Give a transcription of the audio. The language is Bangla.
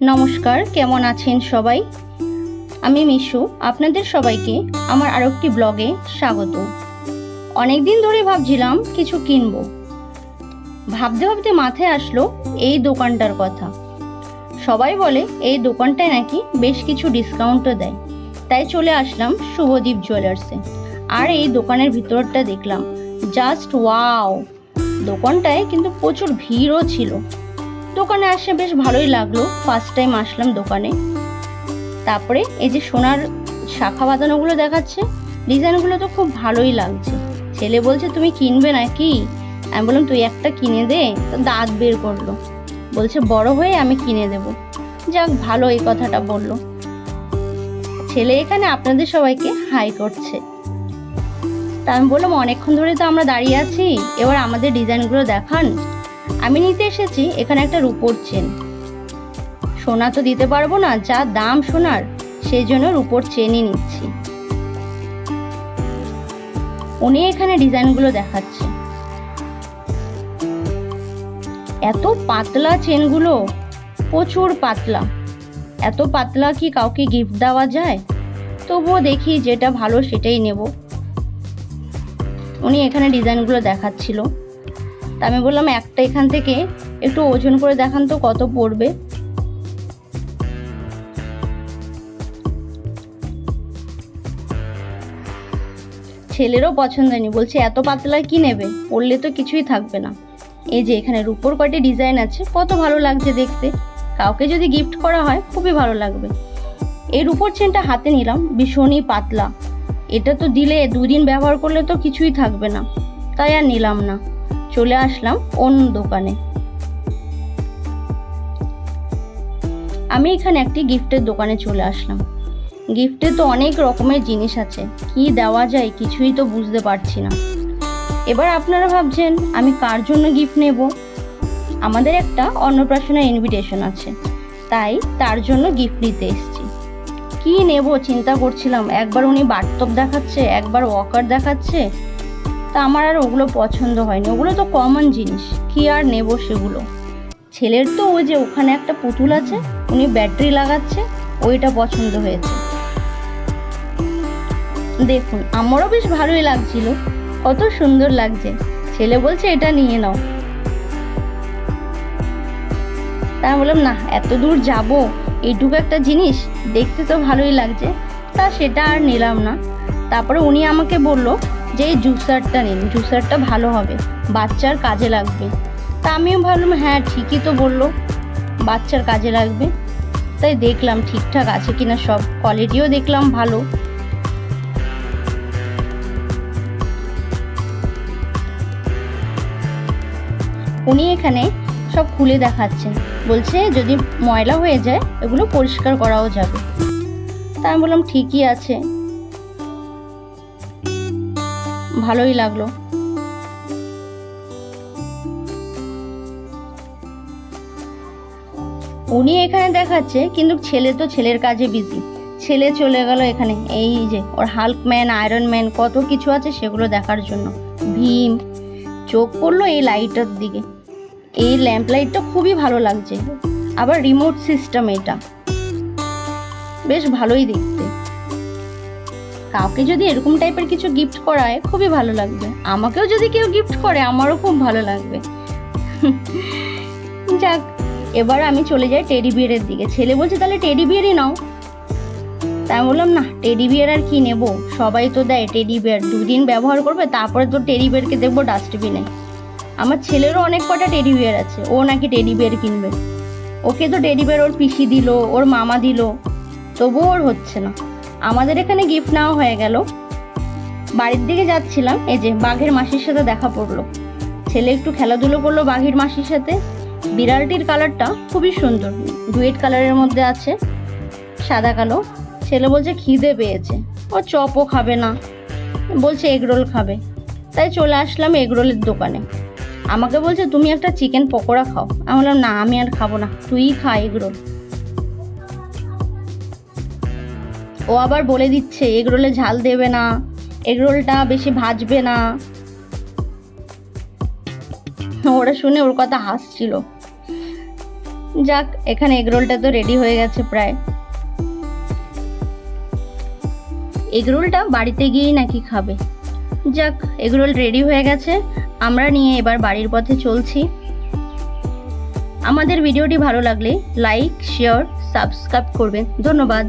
নমস্কার, কেমন আছেন সবাই? আমি মিশু, আপনাদের সবাইকে আমার আরও একটি ব্লগে স্বাগত। অনেক দিন ধরে ভাবছিলাম কিছু কিনব। ভাবতে ভাবতে মাথায় আসলো এই দোকানটার কথা। সবাই বলে, এই দোকানটায় নাকি বেশ কিছু ডিসকাউন্টও দেয়। তাই চলে আসলাম শুভদীপ জুয়েলার্সে। আর এই দোকানের ভিতরটা দেখলাম, জাস্ট ওয়াও! দোকানটায় কিন্তু প্রচুর ভিড়ও ছিল। দোকানে আসে বেশ ভালোই লাগল। ফার্স্ট টাইম আসলাম দোকানে। তারপরে এই যে সোনার শাখা বাঁধানোগুলো দেখাচ্ছে, ডিজাইনগুলো তো খুব ভালোই লাগছে। ছেলে বলছে, তুমি কিনবে নাকি? আমি বললাম, তুই একটা কিনে দে। তো দাঁত বের করল। বলছে, বড় হয়ে আমি কিনে দেব। যাক, ভালো এই কথাটা বলল। ছেলে এখানে আপনাদের সবাইকে হাই করছে। তা আমি বললাম, অনেকক্ষণ ধরে তো আমরা দাঁড়িয়ে আছি। এবার আমাদের ডিজাইনগুলো দেখান। আমি নিতে এসেছি, এখানে একটা রূপোর চেন। সোনা তো দিতে পারব না, যা দাম সোনার, সেই জন্য রূপোর চেনই নিচ্ছি। উনি এখানে ডিজাইনগুলো দেখাচ্ছে। এত পাতলা চেনগুলো, প্রচুর পাতলা। এত পাতলা কি কাউকে গিফট দেওয়া যায়? তবুও দেখি যেটা ভালো সেটাই নেব। উনি এখানে ডিজাইনগুলো দেখাচ্ছিল। তা আমি বললাম, একটা এখান থেকে একটু ওজন করে দেখান তো কত পড়বে? ছেলেরও পছন্দ হয়নি, বলছে, এত পাতলা কি নেবে? পড়লে তো কিছুই থাকবে না। এই যে এখানে রূপোর কয়টি ডিজাইন আছে, কত ভালো লাগছে দেখতে। কাউকে যদি গিফট করা হয়, খুবই ভালো লাগবে। এই রূপোর চেনটা হাতে নিলাম, ভীষণই পাতলা। এটা তো দিলে দুদিন ব্যবহার করলে তো কিছুই থাকবে না। তাই আর নিলাম না। চলে আসলাম অন্য দোকানে। আমি এখানে একটি গিফটের দোকানে চলে আসলাম। গিফটে তো অনেক রকমের জিনিস আছে। কি দেওয়া যায় কিছুই তো বুঝতে পারছি না। এবার আপনারা ভাবছেন, আমি কার জন্য গিফট নেব? আমাদের একটা অন্নপ্রাশনের ইনভিটেশন আছে। তাই তার জন্য গিফট নিতে এসেছি। কি নেব চিন্তা করছিলাম। একবার উনি বাথটব দেখাচ্ছে, একবার ওয়াকার দেখাচ্ছে তা আমার আর ওগুলো পছন্দ হয়নি। ওগুলো তো কমন জিনিস, কি আর নেব সেগুলো? ছেলের তো ওই যে ওখানে একটা পুতুল আছে, উনি ব্যাটারি লাগাচ্ছে, ওইটা পছন্দ হয়েছে। দেখুন, আমারও বেশ ভালোই লাগছিল, কত সুন্দর লাগছে। ছেলে বলছে, এটা নিয়ে নাও। তা আমি বললাম, না, এত দূর যাব, এইটুকু একটা জিনিস, দেখতে তো ভালোই লাগছে। তা সেটা আর নিলাম না। তারপরে উনি আমাকে বলল যে জুসারটা নিন, জুসারটা ভালো হবে, বাচ্চার কাজে লাগবে। তা আমিও ভাবলাম হ্যাঁ ঠিকই তো বলল, বাচ্চার কাজে লাগবে। তাই দেখলাম ঠিকঠাক আছে কিনা, সব কোয়ালিটিও দেখলাম ভালো। উনি এখানে সব খুলে দেখাচ্ছেন। বলছে, যদি ময়লা হয়ে যায়, এগুলো পরিষ্কার করাও যাবে। তা আমি বললাম, ঠিকই আছে। ভালোই লাগল। উনি এখানে দেখাচ্ছে, কিন্তু ছেলে তো ছেলের কাজে বিজি ছেলে চলে গেল এখানে, এই যে, ওর হাল্ক ম্যান আয়রন ম্যান কত কিছু আছে সেগুলো দেখার জন্য। ভীম, চোখ পড়ল এই লাইটের দিকে। এই ল্যাম্প লাইটটা খুবই ভালো লাগছে। আবার রিমোট সিস্টেম এটা। বেশ ভালোই দেখতে। কাউকে যদি এরকম টাইপের কিছু গিফট করায়, খুবই ভালো লাগবে। আমাকেও যদি কেউ গিফট করে, আমারও খুব ভালো লাগবে। যাক, এবার আমি চলে যাই টেডি বিয়ারের দিকে। ছেলে বলছে, তাহলে টেডি বিয়ারই নাও। তাই বললাম, না টেডি বিয়ার আর কি নেব? সবাই তো দেয় টেডি বিয়ার দুদিন ব্যবহার করবে, তারপরে তো টেডি বিয়ারকে দেখব ডাস্টবিনে আমার ছেলেরও অনেক কটা টেডি বিয়ার আছে। ও নাকি টেডি বিয়ার কিনবে। ওকে তো টেডি বিয়ার ওর পিসি দিল, ওর মামা দিল। তবুও ওর হচ্ছে না। আমাদের এখানে গিফট নেওয়া হয়ে গেল। বাড়ির দিকে যাচ্ছিলাম, এই যে বাঘের মাসির সাথে দেখা পড়ল। ছেলে একটু খেলাধুলো করল বাঘের মাসির সাথে। বিড়ালটির কালারটা খুবই সুন্দর ডুয়েট কালারের মধ্যে আছে, সাদা কালো। ছেলে বলছে, খিদে পেয়েছে। ও চপও খাবে না, বলছে এগরোল খাবে। তাই চলে আসলাম এগরোলের দোকানে। আমাকে বলছে, তুমি একটা চিকেন পকোড়া খাও। আমি বললাম, না, আমি আর খাব না। তুই খা এগরোল ও আবার বলে দিচ্ছে, এগরোলে ঝাল দেবে না, এগরোলটা বেশি ভাজবে না। ওরা শুনে ওর কথা হাসছিল। যাক, এখানে এগরোলটা তো রেডি হয়ে গেছে প্রায়। এগরোলটা বাড়িতে গিয়েই নাকি খাবে। যাক, এগরোল রেডি হয়ে গেছে। আমরা নিয়ে এবার বাড়ির পথে চলছি। আমাদের ভিডিওটি ভালো লাগলে লাইক শেয়ার সাবস্ক্রাইব করবেন। ধন্যবাদ।